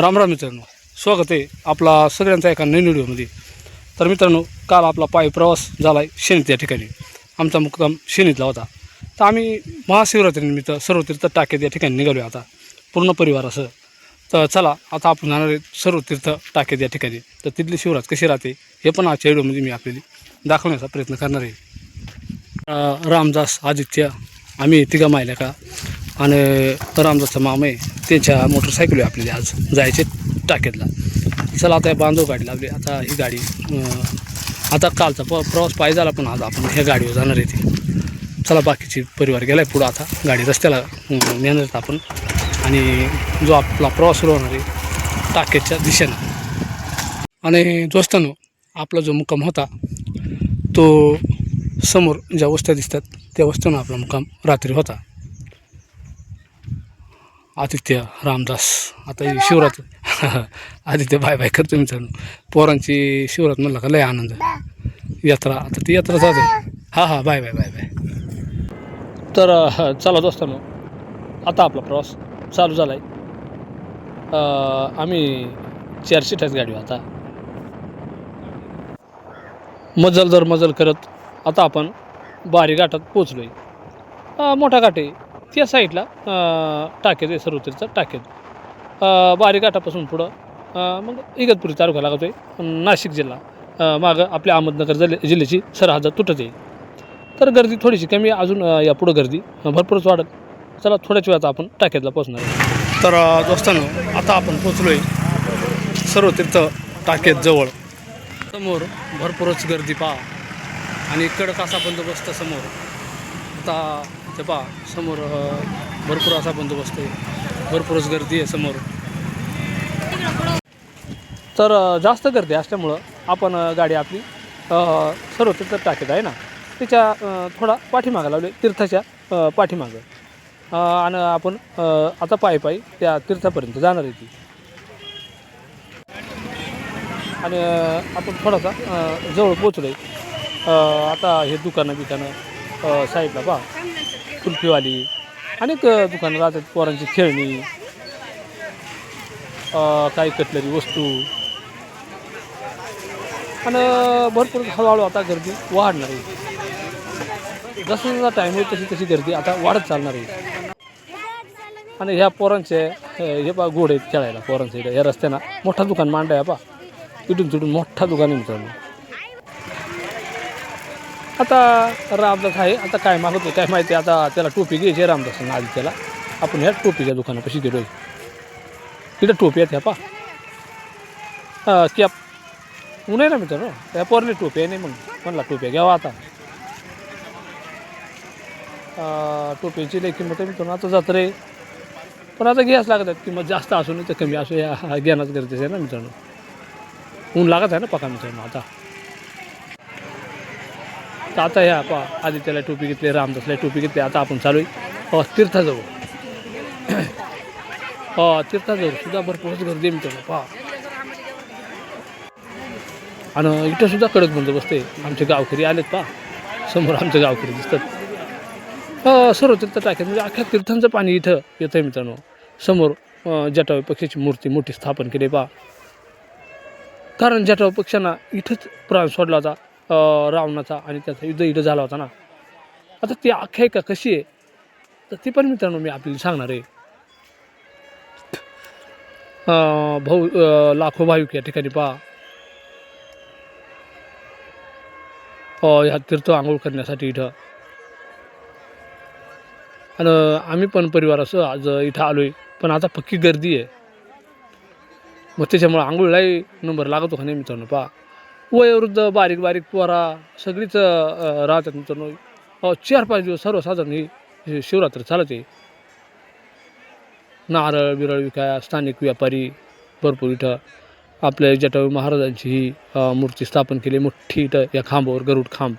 राम राम मित्रांनो स्वागत आहे आपला सगळ्यांचा एका नवीन व्हिडिओमध्ये. तर मित्रांनो काल आपला पायी प्रवास झाला आहे शेणीत या ठिकाणी. आमचा मुक्काम शेणीतला होता. तर आम्ही महाशिवरात्रीनिमित्त सर्व तीर्थ टाकेत या ठिकाणी निघालो आता पूर्ण परिवार असं तर चला आता आपण जाणार आहे सर्व तीर्थ टाकेत या ठिकाणी. तर तिथली शिवरात कशी राहते हे पण आजच्या व्हिडिओमध्ये मी आपल्याला दाखवण्याचा प्रयत्न करणार आहे. रामदास आदित्य आम्ही तिघा माहिल्या का आणि रामदासचा मामा आहे त्यांच्या मोटरसायकल आहे आपल्याला आज जायचे टाकेतला. चला आता बांधव गाडी लागली आता ही गाडी आता कालचा प प्रवास पाय झाला पण आज आपण ह्या गाडीवर जाणार आहे ती. चला बाकीची परिवार गेला आहे पुढं आता गाडी रस्त्याला नेणार आहेत आपण. आणि जो आपला प्रवास सुरू होणार आहे टाकेच्या दिशेनं. आणि दोस्तांनो आपला जो मुक्काम होता तो समोर ज्या वस्त्या दिसतात त्या वस्त्यानं आपला मुक्काम रात्री होता. आदित्य रामदास. आता शिवरात शिवरात्र आदित्य बाय बाय करतो मित्रांनो पोरांची शिवरात म्हणलं का लय आनंद. यात्रा आता ती यात्रा जाते हां हां बाय बाय बाय बाय. तर चालत चला आता आपला प्रवास चालू झाला आहे आम्ही चार सीटाच गाडी आता मजल दर मजल करत आता आपण बारी घाटात पोचलो आहे मोठा घाट आहे. त्या साईडला टाकेत आहे सर्वतीरचा टाकेत. बारीकाठापासून पुढं मग इगतपुरी तालुका लागतो आहे नाशिक जिल्हा. मागं आपल्या अहमदनगर जिल्ह्या जिल्ह्याची सरहद तुटत आहे. तर गर्दी थोडीशी कमी आहे अजून या पुढं गर्दी भरपूरच वाढत. चला थोड्याच वेळात आपण टाकेतला पोचणार आहे तर दोस्तांनो आता आपण पोचलो आहे सर्वतीर्थ टाकेत जवळ. समोर भरपूरच गर्दी पहा. आणि कडक असा बंदोबस्त समोर. आता ते पहा समोर भरपूर असा बंदोबस्त आहे. भरपूरच गर्दी आहे समोर. तर जास्त गर्दी असल्यामुळं आपण गाडी आपली सर्व तीर्थ टाकीत आहे ना? त्याच्या थोडा पाठीमागं लावले तीर्थाच्या पाठीमागं. आणि आपण आता पायी पायी त्या तीर्थापर्यंत जाणार आहे ती. आणि आपण थोडासा जवळ पोचलो आहे आता हे दुकानं बिकानं साईडला पहा. कुल्फीवाली अनेक दुकानं राहतात पोरांची खेळणी काही कटलरी वस्तू. आणि भरपूर हळूहळू आता गर्दी वाढणार आहे. जसं जसा टाईम आहे तशी तशी गर्दी आता वाढत चालणार आहे. आणि ह्या पोरांचे हे पा गोड आहेत खेळायला पोरांचे. ह्या या रस्त्यानं मोठा दुकान मांडा आहे पा इथून तिथून मोठा दुकान आहे मित्रांनो. आता रामदास आहे. आता काय मागतो काय माहिती आता त्याला टोपी घ्यायची रामदास आधी त्याला आपण ह्या टोपीच्या दुकानापाशी गेलो तिथं टोपी आहेत ह्या पा हां कॅप ऊन आहे ना मित्रांनो? त्या पोरली टोपी आहे नाही मग. म्हणला टोप्या घ्यावा आता. टोपीची लई किंमत आहे मित्रांनो. आता जात रे. पण आता घ्यायच लागत आहेत. किंमत जास्त असू नाही तर कमी असू या हा गरजेचं आहे ना मित्रांनो. ऊन लागत आहे ना पका मित्रांनो आता. तर आता हे पा आधी त्याला टोपी घेतली रामदासला टोपी घेतली आता आपण चालू आहे. हो, तीर्थाजवळ. अ, तीर्थाजवळ सुद्धा भरपूरच गर्दी आहे पहा आणि इथं सुद्धा कडक बंदोबस्त आहे. आमचे गावकरी आलेत पहा. समोर आमचे गावकरी दिसतात. हो सर्व तीर्थ टाक्यात म्हणजे अख्ख्या तीर्थांचं पाणी इथं येतं आहे मित्रांनो. समोर अ, पक्षाची मूर्ती मोठी स्थापन केली पहा. कारण जटाव पक्षांना इथंच प्राण सोडला होता. रावणाचा आणि त्याचा युद्ध इथं झाला होता ना. आता ती आख्यायिका कशी आहे? तर ती पण मित्रांनो मी आपल्याला सांगणार आहे. भाऊ लाखो भाविक या ठिकाणी पहा. अ, ह्या तीर्थ आंघोळ करण्यासाठी इथं. आणि आम्ही पण परिवार असं आज इथं आलो आहे पण आता पक्की गर्दी आहे. मग त्याच्यामुळं आंघोळलाही नंबर लागतो का नाही मित्रांनो पहा. वयोवृद्ध बारीक बारीक पोरा सगळीच राहतात मित्रांनो. चार पाच दिवस सर्वसाधारण ही शिवरात्र चालत. आहे नारळ बिरळ विकाया स्थानिक व्यापारी भरपूर इथं. आपल्या जटावी महाराजांची ही मूर्ती स्थापन केली. मोठी इथं या खांबावर गरुड खांब.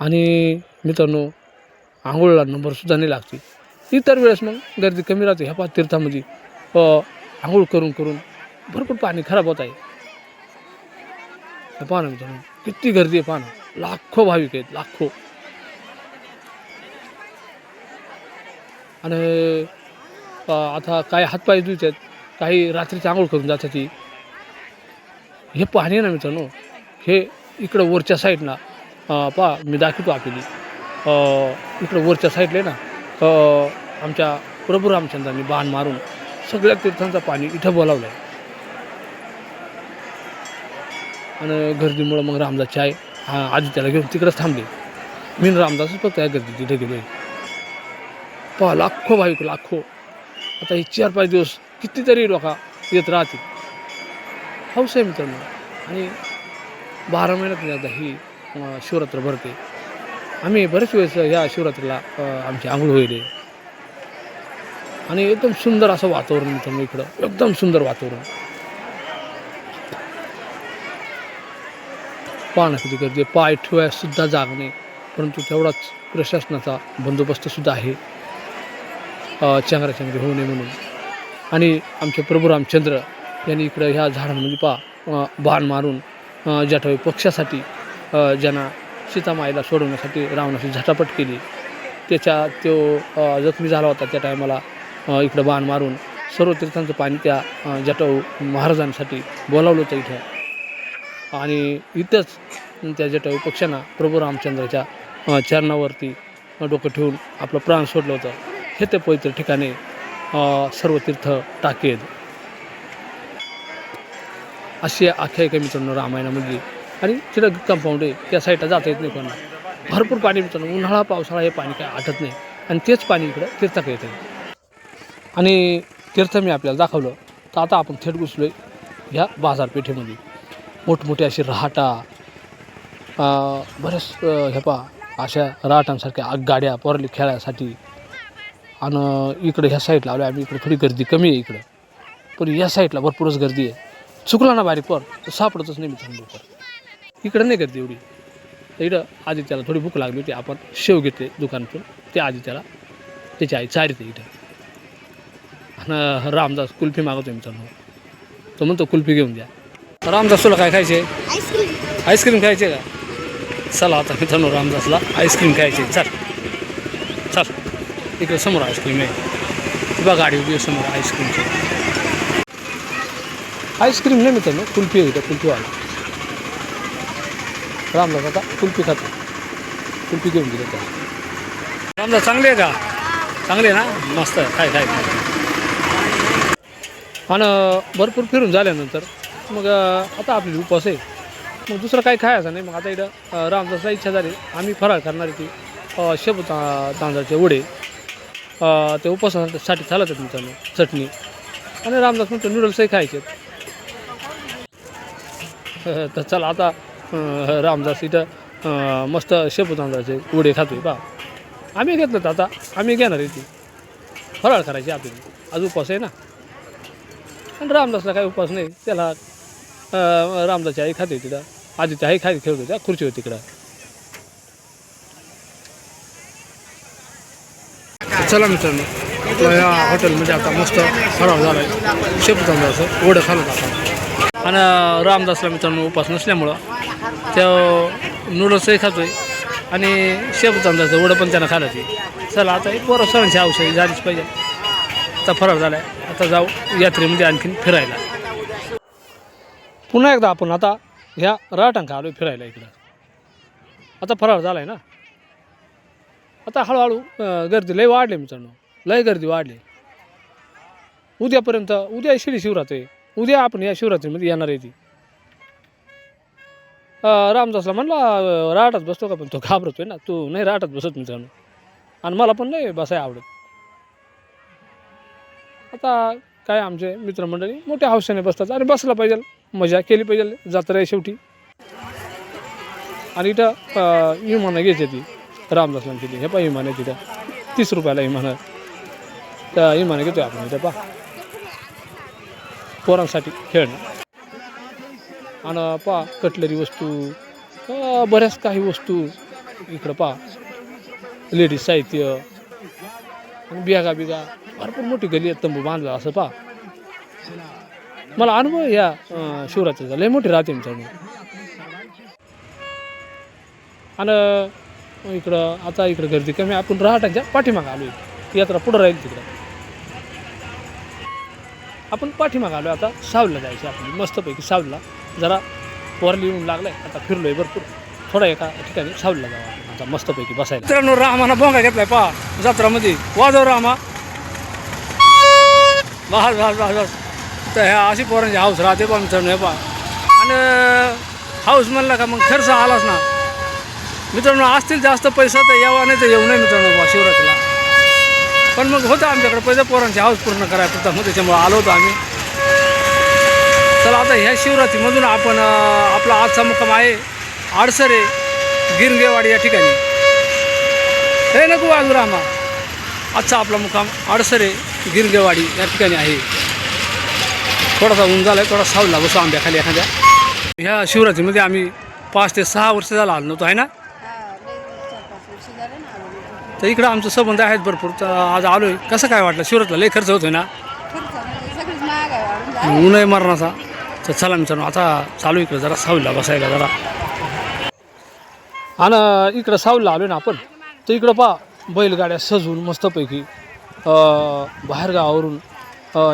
आणि मित्रांनो आंघोळला नंबरसुद्धा नाही लागते. इतर वेळेस मग गर्दी कमी राहते. ह्या पाच तीर्थामध्ये आंघोळ करून करून भरपूर पाणी खराब होत आहे. हे पहा ना मित्रांनो किती गर्दी आहे पहा लाखो भाविक आहेत लाखो. आणि आता काही हातपाय धुत आहेत काही रात्रीची आंघोळ करून जातात ती हे पाणी आहे ना मित्रांनो हे इकडं वरच्या साईडला पहा मी दाखवतो आपली इकडं वरच्या साईडला आहे ना आमच्या प्रभू रामचंद्रांनी बाण मारून सगळ्या तीर्थांचं पाणी इथं बोलावलं आहे आणि गर्दीमुळं मग रामदासची आई हा, आदित्याला घेऊन तिकडंच थांबले. मी रामदासच फक्त आहे गर्दी तिथे गेलो. पहा लाखो भाविक लाखो. आता हे चार पाच दिवस कितीतरी लोक येत राहतील. हौस आहे मित्रांनो. आणि बारा महिन्यात आता ही शिवरात्र भरते. आम्ही बरेच वेळेस ह्या शिवरात्रीला आमची आंघोळ होईल आणि एकदम सुंदर असं वातावरण मित्रांनो इकडं. एकदम सुंदर वातावरण. पाहणं किती गर्दी आहे. पाय ठेवायसुद्धा जाग नाही. परंतु तेवढाच प्रशासनाचा बंदोबस्तसुद्धा आहे. चंगराचंगरी होऊ नये म्हणून. आणि आमचे प्रभू रामचंद्र यांनी इकडं ह्या झाडांमध्ये पा बाण मारून अ, पक्षासाठी ज्यांना सीतामाईला सोडवण्यासाठी रावणाची झटापट केली. त्याच्या तो जखमी झाला होता त्या टायमाला इकडं बाण मारून. सर्व तीर्थांचं पाणी त्या अ, महाराजांसाठी बोलावलं होतं इथं. आणि इथंच त्या जटायू पक्षांना प्रभू रामचंद्राच्या चरणावरती डोकं ठेवून आपलं प्राण सोडलं होतं. हे ते पवित्र ठिकाणी सर्व तीर्थ टाकेत अशी आख्यायिका मित्रांनो रामायणामधली. आणि तिथं कंपाऊंड आहे त्या साईडला जाता येत नाही कोणाला. भरपूर पाणी मित्रांनो उन्हाळा पावसाळा हे पाणी काय आटत नाही. आणि तेच पाणी इकडं तीर्थाकडे येतं. आणि तीर्थ मी आपल्याला दाखवलं. तर आता आपण थेट घुसलो आहे ह्या बाजारपेठेमध्ये. मोठमोठे असे रहाटा बऱ्याच बरेच हे पा अशा रहाटांसारख्या गाड्या पोरली खेळायसाठी. आणि इकडे ह्या साईडला आलो आम्ही इकडे थोडी गर्दी कमी आहे इकडं. पण या साईडला भरपूरच गर्दी आहे. चुकला ना बारीक पोर तर सापडतच नाही मी लवकर. इकडं नाही गर्दी एवढी. तर इकडं आदित्याला थोडी भूक लागली होती आपण शेव घेतले दुकानातून. ते आदित्याला त्याची आई चारित इथं. आणि रामदास कुल्फी मागवतो मित्रांनो. तो म्हणतो कुल्फी घेऊन द्या. रामदास तुला काय खायचे? आईस्क्रीम. आईस्क्रीम खायचे का? चला आता मित्रांनो रामदासला. आईस्क्रीम खायचे. चल. चल. इकडे समोर आईस्क्रीम आहे. बघा गाडी उभी समोर आईस्क्रीमची. आईस्क्रीम नाही मित्रांनो कुल्फी आहे इथं कुल्फीवाला. रामदास आता कुल्फी खातो. कुल्फी घेऊन दिली त्याला. रामदास चांगली आहे का? चांगली आहे ना? मस्त आहे. काय काय आणि भरपूर फिरून झाल्यानंतर मग आता आपली उपवास आहे. मग दुसरं काही खायचं नाही. मग आता इथं रामदासला इच्छा झाली. आम्ही फराळ करणार आहे ती. शेप शेपू ता तांदळाचे वडे. ते उपवासासाठी चालत आहेत मित्रांनो चटणी. आणि रामदास म्हणतो नूडल्सही खायचे तर चला आता रामदास इथं मस्त शेपू तांदळाचे वडे खातोय. बा आम्ही घेतलं तर आता आम्ही घेणार आहे ती. फराळ करायची आपली आज उपवास आहे ना. आणि रामदासला काही उपवास नाही. त्याला अं, रामदासची आई खाते तिथं. आदित्य आई खाली खेळतो त्या खुर्चीवर तिकडं. चला मित्रांनो आपल्या या हॉटेलमध्ये आता मस्त फराळ झाला आहे शेपू तांदळाचं वडं खाल्लं आपण आणि रामदासला मित्रांनो उपास नसल्यामुळं त्या नूडल्सही खातोय आणि शेपू तांदळाचं वडं पण त्यानं ते. चला आता एक पोरं सरांची औषधी झालीच पाहिजे. आता फराळ झाला आहे आता जाऊ यात्रेमध्ये आणखीन फिरायला. पुन्हा एकदा आपण आता ह्या राटांका आलो फिरायला इकडं. आता फराळ झाला आहे ना? आता हळूहळू गर्दी लय वाढली मित्रांनो. लय गर्दी वाढली. उद्यापर्यंत उद्या शिडी शिवरात्री उद्या आपण या शिवरात्रीमध्ये येणार आहे ती. रामदासला म्हणला राटात बसतो का? पण तो घाबरतोय ना. तू नाही राटात बसत मित्रांनो. आणि मला पण नाही बसाय आवडत. आता काय आमचे मित्रमंडळी? मोठ्या हौशाने बसतात. आणि बसला पाहिजे. मजा केली पाहिजे. जत्रा आहे शेवटी. आणि इथं विमानं घ्यायची ती. रामदासला तिथे हे पहा विमान आहे तिथं. तीस रुपयाला विमान आहे. त्या विमानं घेतोय आपण इथं पा पोरांसाठी खेळणं आणि पा कटलरी वस्तू. बऱ्याच काही वस्तू. इकडं पा लेडीज साहित्य. आणि बिगा बिगा. भरपूर मोठी गली आहे तंबू बांधला असं पा मला अनुभव या शिवरात्रीचा. लय मोठी राहते मित्रांनो आणि इकडं आता इकडं गर्दी कमी आपण रहाटांच्या पाठीमागं आलो यात्रा पुढं राहील तिकडं. आपण पाठीमागं आलो आता. सावलीला जायचं आपली मस्तपैकी सावलीला. जरा वरली येऊन लागलाय. आता फिरलोय भरपूर. थोडा एका ठिकाणी सावलीला जाऊ आपण आता मस्तपैकी बसायला. मित्रांनो रामाना भोंगा घेतलाय पहा. जत्रामध्ये. वाजव रामा. बस बस बस बस तर ह्या अशी पोरांची हाऊस राहते पण मित्रांनो पा पहा आणि हाऊस म्हणला का मग खर्च आलाच ना मित्रांनो असतील जास्त पैसा तर यावा नाही तर येऊ नये मित्रांनो बा शिवरात्रीला पण मग होतं आमच्याकडे पैसे पोरांची हाऊस पूर्ण करायचं होता मग त्याच्यामुळे आलो होतो आम्ही चला आता ह्या शिवरात्रीमधून आपण आपला आजचा मुक्काम आहे आडसरे गिरगेवाडी या ठिकाणी हे नको वाजू रामा आजचा आपला मुक्काम आडसरे गिरगेवाडी या ठिकाणी आहे. थोडासा ऊन झाला आहे थोडा सावला बसू आंब्याखाली एखाद्या. ह्या शिवरात्रीमध्ये आम्ही पाच ते सहा वर्ष झाला आलो नव्हतो आहे ना? तर इकडं आमचं संबंध आहेत भरपूर तर आज आलो आहे कसं काय वाटलं? शिवरातला लई खर्च होतोय ना? ऊन आहे मरणाचा. तर चला मित्रांनो आता चालू इकडं जरा सावलीला बसायला जरा. आणि इकडं सावलीला आलो ना आपण. तर इकडं पा बैलगाड्या सजून मस्तपैकी. बाहेरगावावरून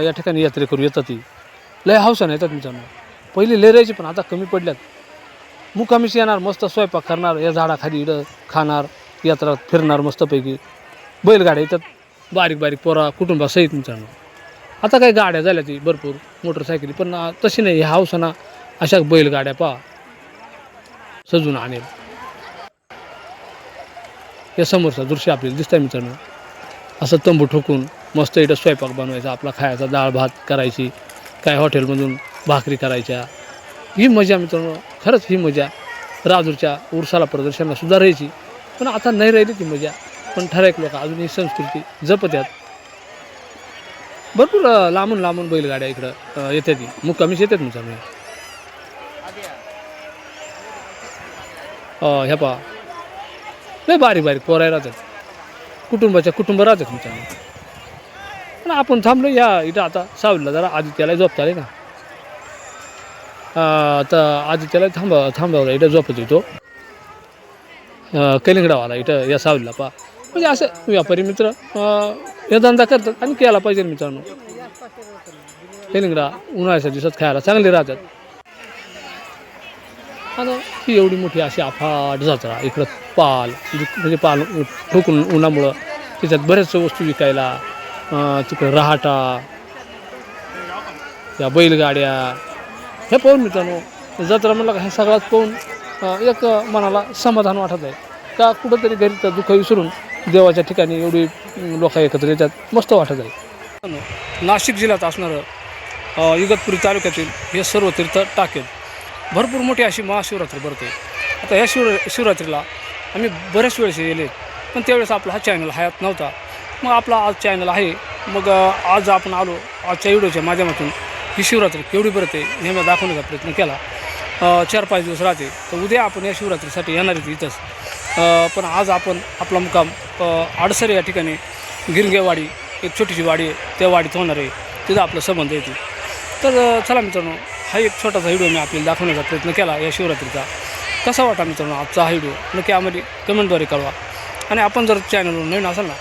या ठिकाणी यात्रेकरू येतात ती लय हौसाने येतात मित्रांनो. पहिले लय पण आता कमी पडल्यात. मुकामीच येणार मस्त स्वयंपाक करणार या झाडाखाली इडं खाणार यात्रा फिरणार मस्तपैकी. बैलगाड्या येतात बारीक बारीक पोरा कुटुंबासहित मित्रांनो. आता काही गाड्या झाल्या ती भरपूर मोटरसायकली पण तशी नाही ह्या हौसाना अशा बैलगाड्या पहा. सजून आणेल. या समोरचं दृश्य आपल्याला दिसतंय मित्रांनो. असं तंबू ठोकून मस्त इथं स्वयंपाक बनवायचा आपला खायचा डाळ भात करायची काय हॉटेलमधून भाकरी करायच्या. ही मजा मित्रांनो खरंच ही मजा. राजूरच्या उरसाला प्रदर्शनाला सुद्धा राहायची. पण आता नाही राहिली ती मजा. पण ठराविक लोक अजून ही संस्कृती जपत्यात भरपूर लांबून लांबून बैलगाड्या इकडं येतात ती. मुक्कामीच येतात मित्रांनो अं, ह्या पहा. लय बारीक बारीक पोराय राहतात. कुटुंबाच्या कुटुंब राहतात मित्रांनो पण आपण थांबलो या इथं आता सावलीला जरा आदित्याला झोपता आले ना. आता आदित्याला थांबा थांबावला इथं झोपत येतो कलिंगडावाला इथं या सावलीला पा म्हणजे असं व्यापारी मित्र हे धंदा करतात आणि केला पाहिजे मित्रांनो. कलिंगडा उन्हाळ्याच्या दिवसात खायला चांगले राहतात. आणि ही एवढी मोठी अशी अफाट जत्रा इकडं पाल म्हणजे, म्हणजे पाल ठोकून उन्हामुळं त्याच्यात बऱ्याच वस्तू विकायला तिकडं रहाटा या बैलगाड्या हे पाहून मित्रांनो जत्रा म्हणलं का हे सगळ्यात पाहून एक मनाला समाधान वाटत आहे. का कुठंतरी घरीचं दुःख विसरून देवाच्या ठिकाणी एवढी लोक एकत्र येतात मस्त वाटत आहे. नाशिक जिल्ह्यात असणारं इगतपुरी तालुक्यातील हे सर्व तीर्थ टाकेल. भरपूर मोठी अशी महाशिवरात्री भरते. आता ह्या शिव शिवरात्रीला आम्ही बऱ्याच वेळेस गेले पण त्यावेळेस आपला हा चॅनल हयात नव्हता. मग आपला आज चॅनल आहे. मग आज आपण आलो आजच्या व्हिडिओच्या माध्यमातून. ही शिवरात्री केवढी भरते हे मी दाखवण्याचा प्रयत्न केला. चार पाच दिवस राहते. तर उद्या आपण या शिवरात्रीसाठी येणार आहेत इथंच. पण आज आपण आपला मुकाम आडसर या ठिकाणी गिरगेवाडी एक छोटीशी वाडी आहे. त्या वाडीत होणार आहे. तिथं आपलं संबंध येते तर चला मित्रांनो हा एक छोटासा व्हिडिओ मी आपल्याला दाखवण्याचा प्रयत्न केला या शिवरात्रीचा. कसा वाटा मित्रांनो आजचा हा व्हिडिओ? नक्की आम्हाला कमेंटद्वारे कळवा. आणि आपण जर चॅनलवर नवीन असाल ना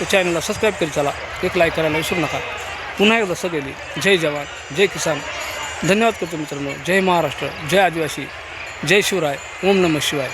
तर चॅनलला सबस्क्राईब करी चला. एक लाईक करायला विसरू नका. पुन्हा एकदा सगळी जय जवान जय किसान. धन्यवाद करतो मित्रांनो. जय महाराष्ट्र जय आदिवासी जय शिवराय. ओम नमः शिवाय.